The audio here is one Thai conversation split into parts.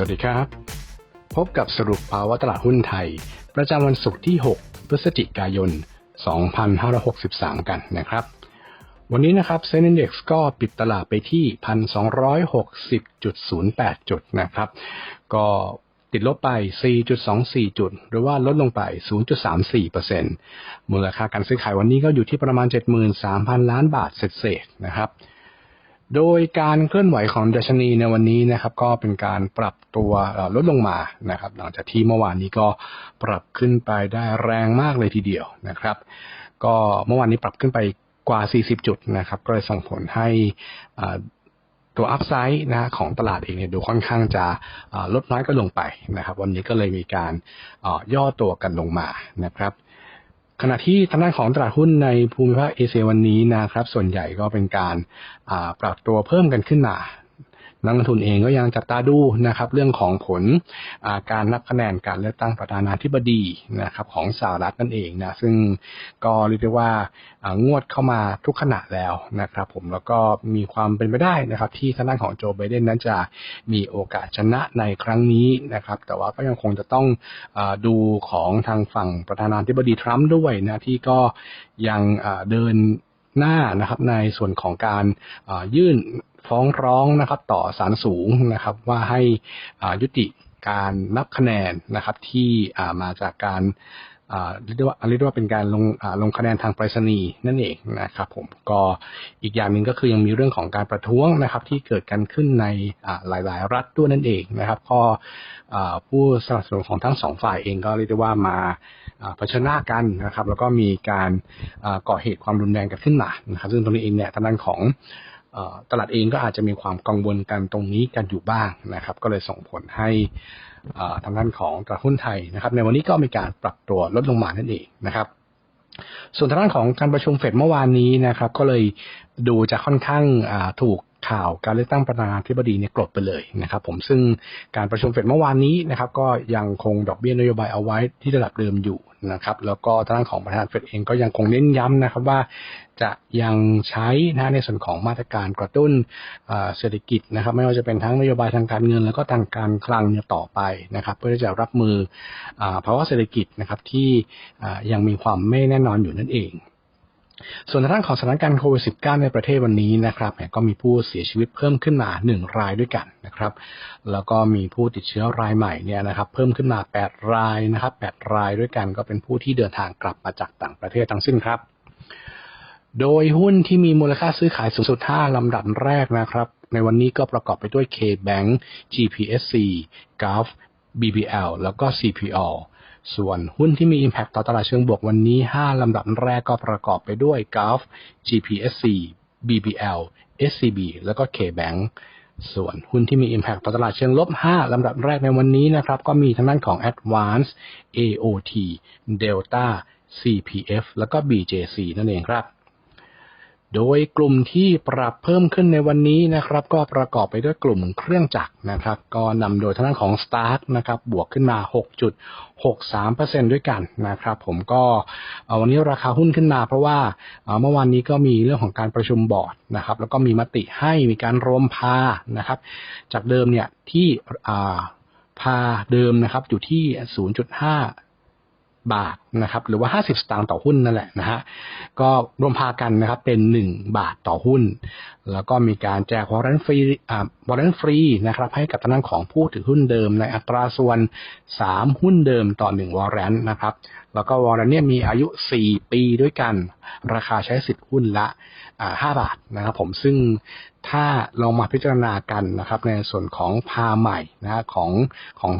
สวัสดีครับ พบกับสรุปภาวะตลาดหุ้นไทย ประจำวันศุกร์ที่ 6 พฤศจิกายน 2563 กันนะครับ วันนี้นะครับเซ็นดี x ก็ปิดตลาดไปที่ 1,260.08 จุดนะครับ ก็ติดลบไป 4.24 จุด หรือว่าลดลงไป 0.34%มูลค่าการซื้อขายวันนี้ก็อยู่ที่ประมาณ 73,000 ล้านบาทเศษๆนะครับ โดยการเคลื่อนไหวของดัชนีในวันนี้นะครับ ก็เป็นการปรับตัวลดลงมานะครับ หลังจากที่เมื่อวานนี้ก็ปรับขึ้นไปได้แรงมากเลยทีเดียวนะครับ ก็เมื่อวานนี้ปรับขึ้นไปกว่า 40 จุดนะครับ ก็เลยส่งผลให้ตัวอัพไซด์นะของตลาดเองเนี่ยดูค่อนข้างจะลดน้อยก็ลงไปนะครับ วันนี้ก็เลยมีการย่อตัวกันลงมานะครับ ขณะที่ทางด้านของตลาดหุ้นในภูมิภาคเอเชียวันนี้นะครับ ส่วนใหญ่ก็เป็นการปรับตัวเพิ่มกันขึ้นมา นักลงทุนเองก็ยังจับตาดูนะครับเรื่องของผลการนับคะแนนการเลือกตั้งประธานาธิบดีนะครับของสหรัฐนั่นเองนะซึ่งก็เรียกได้ว่างวดเข้ามาทุกขณะแล้วนะครับ ผมแล้วก็มีความเป็นไปได้นะครับ ที่ทางด้านของโจไบเดนนั้นจะมีโอกาสชนะในครั้งนี้นะครับ แต่ว่าก็ยังคงจะต้องอดูของทางฝั่งประธานาธิบดีทรัมป์ด้วยนะที่ก็ยังเดิน หน้านะครับในส่วนของการยื่นฟ้องร้องนะครับต่อศาลสูงนะครับว่าให้ยุติการนับคะแนนนะครับที่มาจากการ เรียกว่าเรียกว่าเป็นการลงลงคะแนนทางไปรษณีย์นั่นเองนะครับผมก็อีกอย่างหนึ่งก็คือยังมีเรื่องของการประท้วงนะครับ ที่เกิดกันขึ้นในหลาย ๆ รัฐด้วยนั่นเองนะครับก็ผู้สนับสนุนของทั้งสองฝ่ายเองก็เรียกได้ว่ามาเผชิญหน้ากันนะครับ แล้วก็มีการก่อเหตุความรุนแรงกันขึ้นมานะครับ ซึ่งตรงนี้เองเนี่ยทางด้านของ ตลาดเองก็อาจจะมีความกังวลกันตรงนี้กันอยู่บ้างนะครับ ก็เลยส่งผลให้ทางด้านของตลาดหุ้นไทยนะครับ ในวันนี้ก็มีการปรับตัวลดลงมานั่นเองนะครับ ส่วนทางด้านของการประชุมเฟดเมื่อวานนี้นะครับ ก็เลยดูจะค่อนข้างถูก ข่าวการเลือกตั้งประธานาธิบดีเนี่ยกลบไปเลยนะครับ ผมซึ่งการประชุมเฟดเมื่อวานนี้นะครับ ก็ยังคงดอกเบี้ยนโยบายเอาไว้ที่ระดับเดิมอยู่นะครับ แล้วก็ทางของประธานเฟดเองก็ยังคงเน้นย้ำนะครับว่าจะยังใช้นะในส่วนของมาตรการกระตุ้นเศรษฐกิจนะครับ ไม่ว่าจะเป็นทั้งนโยบายทางการเงิน แล้วก็ทางการคลังต่อไปนะครับ เพื่อที่จะรับมือภาวะเศรษฐกิจนะครับที่ยังมีความไม่แน่นอนอยู่นั่นเอง ส่วนทางของสถานการณ์โควิด -19 ในประเทศวันนี้นะครับก็มีผู้เสียชีวิตเพิ่มขึ้นมา 1 รายด้วยกันนะครับ แล้วก็มีผู้ติดเชื้อรายใหม่เนี่ยนะครับเพิ่มขึ้นมา 8 รายนะครับ 8 รายด้วยกันก็เป็นผู้ที่เดินทางกลับมาจากต่างประเทศทั้งสิ้นครับ โดยหุ้นที่มีมูลค่าซื้อขายสูงสุด 5 ลำดับแรกนะครับ ในวันนี้ก็ประกอบไปด้วย K-Bank GPSC Gulf BBL แล้วก็ CPO ส่วนหุ้นที่มี Impact ต่อตลาดเชิงบวกวันนี้ 5 ลำดับแรกก็ประกอบไปด้วย Gulf GPSC BBL SCB แล้วก็ KBank ส่วนหุ้นที่มี Impact ต่อตลาดเชิงลบ 5 ลำดับแรกในวันนี้นะครับ ก็มีทั้งด้านของ Advance AOT Delta CPF แล้วก็ BJC นั่นเองครับ โดยกลุ่มที่ปรับเพิ่มขึ้นในวันนี้นะครับ ก็ประกอบไปด้วยกลุ่มเครื่องจักรนะครับ ก็นำโดยทางด้านของ Stark นะครับบวกขึ้นมา 6.63%ด้วยกันนะครับ ผมก็วันนี้ราคาหุ้นขึ้นมาเพราะว่าเมื่อวานนี้ก็มีเรื่องของการประชุมบอร์ดนะครับ แล้วก็มีมติให้มีการรวมพานะครับ จากเดิมเนี่ยที่พาเดิมนะครับอยู่ที่ 0.5 บาทนะครับ หรือว่า 50 สตางค์ต่อหุ้นนั่นแหละนะฮะก็รวมพากันนะครับเป็น 1 บาทต่อหุ้น แล้วก็มีการแจกวอร์เรนฟรีอ่าวอร์เรนฟรีนะครับให้กับทางด้านของผู้ถือหุ้นเดิมในอัตราส่วน 3 หุ้นเดิมต่อ 1 วอร์เรนนะครับ แล้วก็วอร์เรนเนี่ยมีอายุ 4 ปีด้วยกัน ราคาใช้สิทธิ์หุ้นละห้าบาทนะครับผมซึ่งถ้าลองมาพิจารณากันนะครับ ในส่วนของพาใหม่นะของของ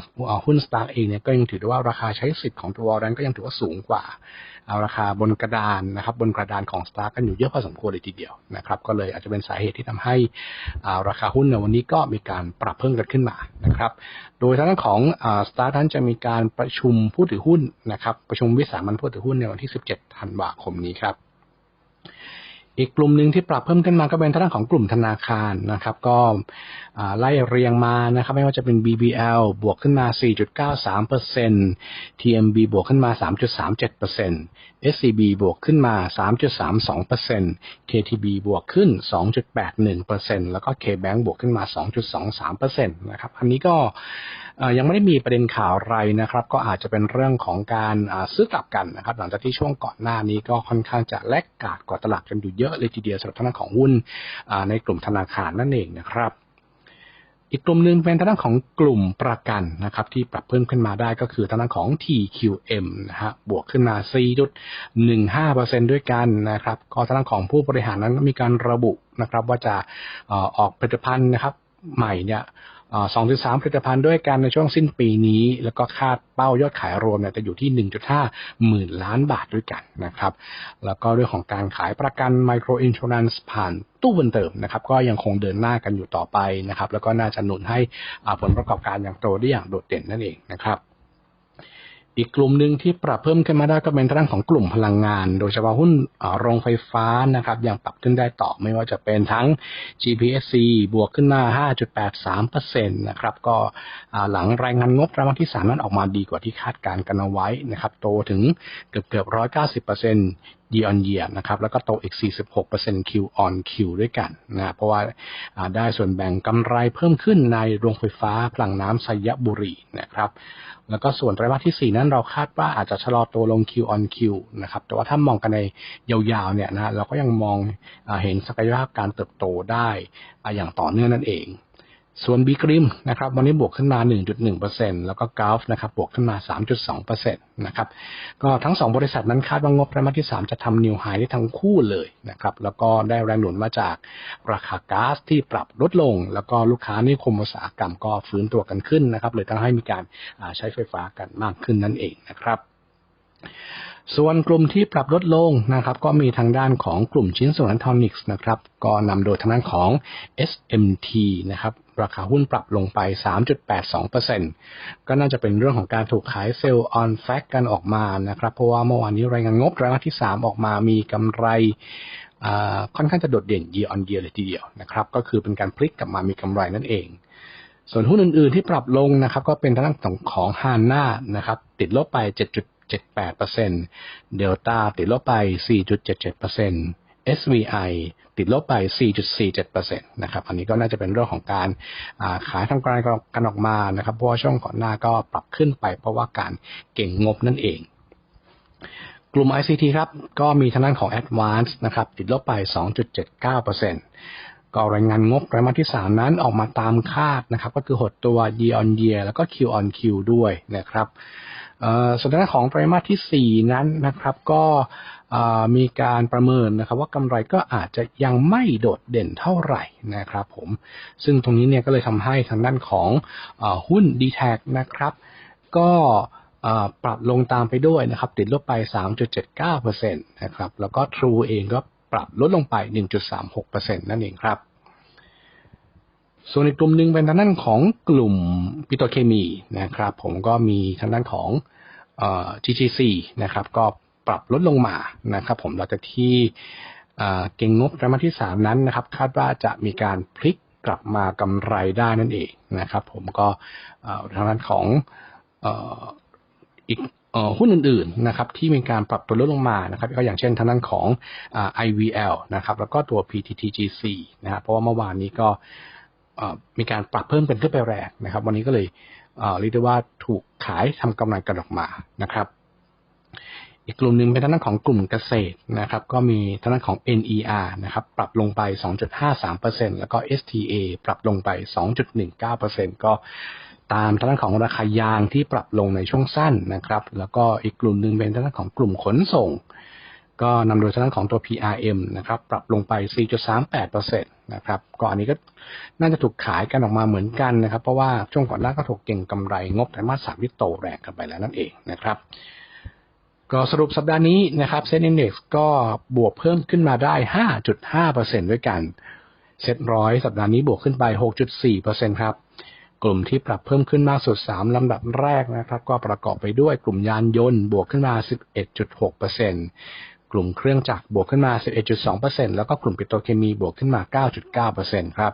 หุ้นสตาร์เองเนี่ยก็ยังถือได้ว่าราคาใช้สิทธิ์ของตัววอร์เรนก็ยังถือว่าสูงกว่าเอาราคาบนกระดานนะครับ บนกระดานของสตาร์กันอยู่เยอะพอสมควรเลยทีเดียวนะครับ ก็เลยอาจจะเป็นสาเหตุที่ทำให้ราคาหุ้นในวันนี้ก็มีการปรับเพิ่มกันขึ้นมานะครับ โดยทางด้านของสตาร์นั้นจะมีการประชุมผู้ถือหุ้นนะครับ ประชุมวิสามันผู้ถือหุ้นในวันที่ 17 ธันวาคมนี้ครับ อีกกลุ่มหนึ่งที่ปรับเพิ่มขึ้นมาก็เป็นทางด้านของกลุ่มธนาคารนะครับ ก็ไล่เรียงมานะครับ ไม่ว่าจะเป็น BBL บวกขึ้นมา 4.93% TMB บวกขึ้นมา 3.37% SCB บวกขึ้นมา 3.32% KTB บวกขึ้น 2.81%แล้วก็ KBank บวกขึ้นมา 2.23%นะครับ อันนี้ก็ ยังไม่ได้มีประเด็นข่าวอะไรนะครับ ก็อาจจะเป็นเรื่องของการซื้อกลับกันนะครับ หลังจากที่ช่วงก่อนหน้านี้ก็ค่อนข้างจะแลกกาดกว่าตลาดกันอยู่เยอะเลยทีเดียวสำหรับทางด้านของหุ้นในกลุ่มธนาคารนั่นเองนะครับอีกกลุ่มหนึ่งเป็นทางด้านของกลุ่มประกันนะครับ ที่ปรับเพิ่มขึ้นมาได้ก็คือทางด้านของ TQM นะฮะบวกขึ้นมา 4.15%ด้วยกันนะครับก็ทางด้านของผู้บริหารนั้นก็มีการระบุนะครับ ว่าจะออกผลิตภัณฑ์นะครับ ใหม่เนี่ย สองถึงสามผลิตภัณฑ์ด้วยกันในช่วงสิ้นปีนี้ แล้วก็คาดเป้ายอดขายรวมเนี่ยจะอยู่ที่ 1.5 หมื่นล้านบาทด้วยกันนะครับ แล้วก็เรื่องของการขายประกันไมโครอินชูรันส์ผ่านตู้บนเติมนะครับ ก็ยังคงเดินหน้ากันอยู่ต่อไปนะครับ แล้วก็น่าจะหนุนให้อาผลประกอบการอย่างโตได้อย่างโดดเด่นนั่นเองนะครับ อีกกลุ่มหนึ่งที่ปรับเพิ่มขึ้นมาได้ก็เป็นทางด้านของกลุ่มพลังงาน โดยเฉพาะหุ้นโรงไฟฟ้านะครับยังปรับขึ้นได้ต่อไม่ว่าจะเป็นทั้ง GPSC บวกขึ้นมา 5.83%นะครับก็หลังรายงานงบไตรมาสที่ 3 นั้นออกมาดีกว่าที่คาดการณ์กันเอาไว้นะครับโตถึงเกือบเกือบ190% year on year นะครับแล้วก็โตอีก 46% Q on Q ด้วยกันนะเพราะว่าได้ส่วนแบ่งกำไรเพิ่มขึ้นในโรงไฟฟ้าพลังน้ำไซยบุรีนะครับแล้วก็ส่วนไตรมาสที่ 4 นั้นเราคาดว่าอาจจะชะลอตัวลง Q on Q นะครับแต่ว่าถ้ามองกันในยาวๆเนี่ยนะเราก็ยังมองอเห็นศักยภาพการเติบโตได้อย่างต่อเนื่องนั่นเอง ส่วนบีกริมนะครับวันนี้บวกขึ้นมา 1.1%แล้วก็กาฟนะครับบวกขึ้นมา 3.2%นะครับก็ทั้ง 2 บริษัทนั้นคาดว่างบไตรมาสที่ 3 จะทำนิวไฮได้ทั้งคู่เลยนะครับแล้วก็ได้แรงหนุนมาจากราคาก๊าซที่ปรับลดลง แล้วก็ลูกค้านิคมอุตสาหกรรมก็ฟื้นตัวกันขึ้นนะครับเลยทำให้มีการใช้ไฟฟ้ากันมากขึ้นนั่นเองนะครับ ส่วนกลุ่มที่ปรับลดลงนะครับ ก็มีทางด้านของกลุ่มชิ้นส่วนอิเล็กทรอนิกส์นะครับ ก็นำโดยทางด้านของ SMT นะครับ ราคาหุ้นปรับลงไป 3.82%ก็น่าจะเป็นเรื่องของการถูกขายเซลล์ออนแฟกกันออกมานะครับ เพราะว่าเมื่อวานนี้รายงานงบไตรมาสที่ 3 ออกมามีกำไรค่อนข้างจะโดดเด่น year on year เลยทีเดียวนะครับ ก็คือเป็นการพลิกกลับมามีกำไรนั่นเองส่วนหุ้นอื่น ๆ ที่ปรับลงนะครับ ก็เป็นทางด้านของของฮาน่านะครับ ติดลบไป 7.78%เดลต้าติดลบไป 4.77% SVI ติดลบไป 4.47%นะครับ อันนี้ก็น่าจะเป็นเรื่องของการาขายทำกำไรกันออกมานะครับ เพราะว่าช่วงก่อนหน้าก็ปรับขึ้นไป เพราะว่าการเก่งงบนั่นเองกลุ่ม ICT ครับ ก็มีทางด้านของ Advance นะครับ ติดลบไป 2.79%ก็รายงานงบไตรมาสที่ 3 นั้นออกมาตามคาดนะครับ ก็คือหดตัว year on year แล้วก็ Q on Q ด้วยนะครับ ส่วนด้านของไตรมาสที่ 4 นั้นนะครับ ก็อ่อมีการประเมินนะครับ ว่ากำไรก็อาจจะยังไม่โดดเด่นเท่าไหร่นะครับผมซึ่งตรงนี้เนี่ยก็เลยทำให้ทางด้านของอหุ้น d t แทนะครับ ก็อ่อปรับลงตามไปด้วยนะครับ ติดลบไป 3.79%นะครับแล้วก็ True เองก็ปรับลดลงไป 1.36%นั่นเองครับ ส่วนอีกกลุ่มหนึ่งเป็นทางด้านของกลุ่มปิโตรเคมีนะครับ ผมก็มีทางด้านของเอ่อ GGC นะครับ ก็ปรับลดลงมานะครับ ผมหลังจากที่เก่งงบไตรมาสที่ 3 นั้นนะครับ คาดว่าจะมีการพลิกกลับมากำไรได้นั่นเองนะครับ ผมก็ทางด้านของอีกหุ้นอื่นๆนะครับที่มีการปรับตัวลดลงมานะครับก็อย่างเช่นทางด้านของ IVL นะครับแล้วก็ตัว PTTGC นะครับเพราะว่าเมื่อวานนี้ก็ มีการปรับเพิ่มเป็นขึ้นไปแรงนะครับ วันนี้ก็เลยเรียกได้ว่าถูกขายทำกำไรกันออกมานะครับ อีกกลุ่มหนึ่งเป็นทางด้านของกลุ่มเกษตรนะครับ ก็มีทางด้านของ NER นะครับ ปรับลงไป 2.53%แล้วก็ STA ปรับลงไป 2.19%ก็ตามทางด้านของราคายางที่ปรับลงในช่วงสั้นนะครับ แล้วก็อีกกลุ่มหนึ่งเป็นทางด้านของกลุ่มขนส่ง ก็นำโดยทางด้านของตัว PRM นะครับ ปรับลงไป 4.38%นะครับก็อันนี้ก็น่าจะถูกขายกันออกมาเหมือนกันนะครับ เพราะว่าช่วงก่อนหน้าก็ถูกเก่งกำไร งบไตรมาสสามที่โตแรงกันไปแล้วนั่นเองนะครับ ก็สรุปสัปดาห์นี้นะครับเซ็นดี x ก็บวกเพิ่มขึ้นมาได้ 5.5%ด้วยกันเซ็ตร้อยสัปดาห์นี้บวกขึ้นไป 6.4%ครับกลุ่มที่ปรับเพิ่มขึ้นมากสุด 3 ลำดับแรกนะครับ ก็ประกอบไปด้วยกลุ่มยานยนต์บวกขึ้นมา 11.6%ก กลุ่มเครื่องจักรบวกขึ้นมา 11.2%แล้วก็กลุ่มปิโตรเคมีบวกขึ้นมา 9.9%ครับ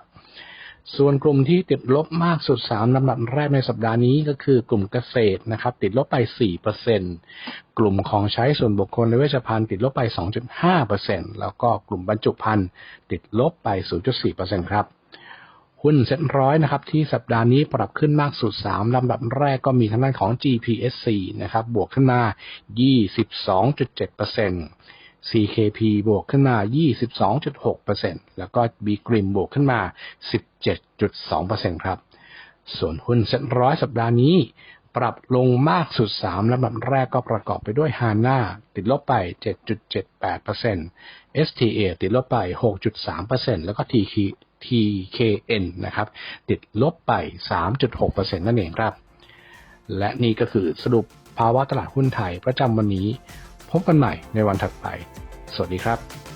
ส่วนกลุ่มที่ติดลบมากสุด 3ลำดับแรกในสัปดาห์นี้ก็คือกลุ่มเกษตรนะครับ ติดลบไป 4%กลุ่มของใช้ส่วนบุคคลและเวชภัณฑ์ติดลบไป 2.5%แล้วก็กลุ่มบรรจุภัณฑ์ติดลบไป 0.4%ครับ หุ้นเซ็ตร้อยนะครับที่สัปดาห์นี้ปรับขึ้นมากสุด 3 ลำดับแรกก็มีทางด้านของ GPSC นะครับบวกขึ้นมา 22.7% CKP บวกขึ้นมา 22.6%แล้วก็ B g r i m บวกขึ้นมา 17.2%ครับ ส่วนหุ้นเซ็ตร้อยสัปดาห์นี้ ปรับลงมากสุด 3 ลำดับแรกก็ประกอบไปด้วย HANA ติดลบไป 7.78% STA ติดลบไป 6.3%แล้วก็ TK TKN นะครับ ติดลบไป 3.6%นั่นเองครับ และนี่ก็คือสรุปภาวะตลาดหุ้นไทยประจำวันนี้ พบกันใหม่ในวันถัดไป สวัสดีครับ